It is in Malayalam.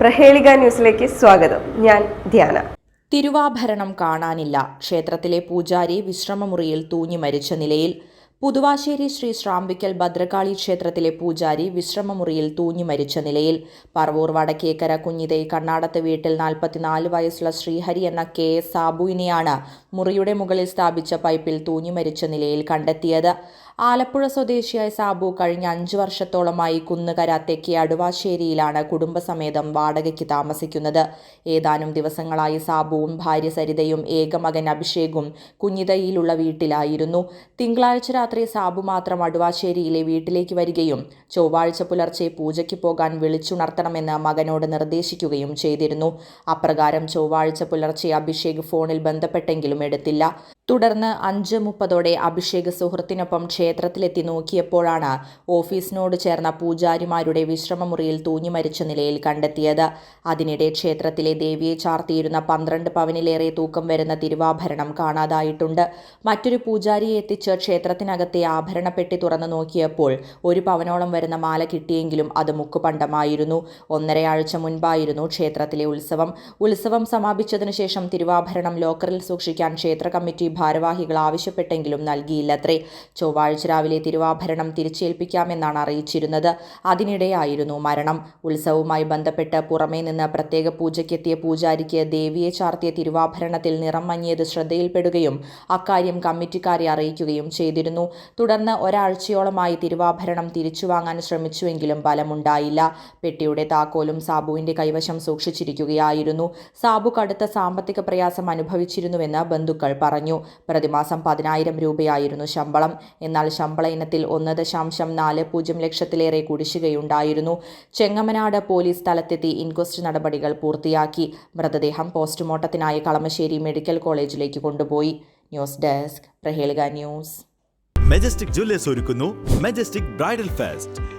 പ്രഹേളിക ന്യൂസിലേക്ക് സ്വാഗതം. ഞാൻ ധ്യാന. തിരുവാഭരണം കാണാനില്ല. ക്ഷേത്രത്തിലെ പൂജാരി വിശ്രമമുറിയിൽ തൂങ്ങി മരിച്ച നിലയിൽ പുതുവാശ്ശേരി ശ്രീ ശ്രാമ്പിക്കൽ ഭദ്രകാളി ക്ഷേത്രത്തിലെ പൂജാരി വിശ്രമമുറിയിൽ തൂങ്ങി മരിച്ച നിലയിൽ പറവൂർ വടക്കേക്കര കുഞ്ഞിതൈ കണ്ണാടത്ത് വീട്ടിൽ നാൽപ്പത്തിനാല് വയസ്സുള്ള ശ്രീഹരി എന്ന കെ. എസ്. സാബുവിനെയാണ് മുറിയുടെ മുകളിൽ സ്ഥാപിച്ച പൈപ്പിൽ തൂങ്ങി മരിച്ച നിലയിൽ കണ്ടെത്തിയത്. ആലപ്പുഴ സ്വദേശിയായ സാബു കഴിഞ്ഞ അഞ്ചു വർഷത്തോളമായി കുന്നുകര തെക്കേ അടുവാശ്ശേരിയിലാണ് കുടുംബസമേതം വാടകയ്ക്ക് താമസിക്കുന്നത്. ഏതാനും ദിവസങ്ങളായി സാബുവും ഭാര്യ സരിതയും ഏകമകൻ അഭിഷേകും കുഞ്ഞിതയിലുള്ള വീട്ടിലായിരുന്നു. തിങ്കളാഴ്ച രാത്രി സാബു മാത്രം അടുവാശ്ശേരിയിലെ വീട്ടിലേക്ക് വരികയും ചൊവ്വാഴ്ച പുലർച്ചെ പൂജയ്ക്ക് പോകാൻ വിളിച്ചുണർത്തണമെന്ന് മകനോട് നിർദ്ദേശിക്കുകയും ചെയ്തിരുന്നു. അപ്രകാരം ചൊവ്വാഴ്ച പുലർച്ചെ അഭിഷേക് ഫോണിൽ ബന്ധപ്പെട്ടെങ്കിലും എടുത്തില്ല. തുടർന്ന് അഞ്ച് മുപ്പതോടെ അഭിഷേക സുഹൃത്തിനൊപ്പം ക്ഷേത്രത്തിലെത്തി നോക്കിയപ്പോഴാണ് ഓഫീസിനോട് ചേർന്ന പൂജാരിമാരുടെ വിശ്രമമുറിയിൽ തൂങ്ങി മരിച്ച നിലയിൽ കണ്ടെത്തിയത്. അതിനിടെ ക്ഷേത്രത്തിലെ ദേവിയെ ചാർത്തിയിരുന്ന പന്ത്രണ്ട് പവനിലേറെ തൂക്കം വരുന്ന തിരുവാഭരണം കാണാതായിട്ടുണ്ട്. മറ്റൊരു പൂജാരിയെ എത്തിച്ച് ക്ഷേത്രത്തിനകത്തെ ആഭരണപ്പെട്ടി തുറന്നു നോക്കിയപ്പോൾ ഒരു പവനോളം വരുന്ന മാല കിട്ടിയെങ്കിലും അത് മുക്കുപണ്ടമായിരുന്നു. ഒന്നരയാഴ്ച മുൻപായിരുന്നു ക്ഷേത്രത്തിലെ ഉത്സവം. ഉത്സവം സമാപിച്ചതിനു ശേഷം തിരുവാഭരണം ലോക്കറിൽ സൂക്ഷിക്കാൻ ക്ഷേത്ര കമ്മിറ്റി ഭാരവാഹികൾ ആവശ്യപ്പെട്ടെങ്കിലും നൽകിയില്ലത്രേ. ചൊവ്വാഴ്ച രാവിലെ തിരുവാഭരണം തിരിച്ചേൽപ്പിക്കാമെന്നാണ് അറിയിച്ചിരുന്നത്. അതിനിടെയായിരുന്നു മരണം. ഉത്സവവുമായി ബന്ധപ്പെട്ട് പുറമേ നിന്ന് പ്രത്യേക പൂജയ്ക്കെത്തിയ പൂജാരിക്ക് ദേവിയെ ചാർത്തിയ തിരുവാഭരണത്തിൽ നിറം മങ്ങിയത് ശ്രദ്ധയിൽപ്പെടുകയും അക്കാര്യം കമ്മിറ്റിക്കാരെ അറിയിക്കുകയും ചെയ്തിരുന്നു. തുടർന്ന് ഒരാഴ്ചയോളമായി തിരുവാഭരണം തിരിച്ചു തിരിച്ചുവാങ്ങാൻ ശ്രമിച്ചുവെങ്കിലും ഫലമുണ്ടായില്ല. പെട്ടിയുടെ താക്കോലും സാബുവിന്റെ കൈവശം സൂക്ഷിച്ചിരിക്കുകയായിരുന്നു. സാബു കടുത്ത സാമ്പത്തിക പ്രയാസം അനുഭവിച്ചിരുന്നുവെന്ന് ബന്ധുക്കൾ പറഞ്ഞു. പ്രതിമാസം പതിനായിരം രൂപയായിരുന്നു ശമ്പളം. എന്നാൽ ശമ്പള ഇനത്തിൽ ഒന്ന് ദശാംശം നാല് പൂജ്യം ലക്ഷത്തിലേറെ കുടിശ്ശികയുണ്ടായിരുന്നു. ചെങ്ങമനാട് പോലീസ് സ്ഥലത്തെത്തി ഇൻക്വസ്റ്റ് നടപടികൾ പൂർത്തിയാക്കി. മൃതദേഹം പോസ്റ്റ്മോർട്ടത്തിനായി കളമശ്ശേരി മെഡിക്കൽ കോളേജിലേക്ക് കൊണ്ടുപോയി. News desk Prahelika news. Majestic Jewellers ഒരുക്കുന്നു. Majestic bridal fest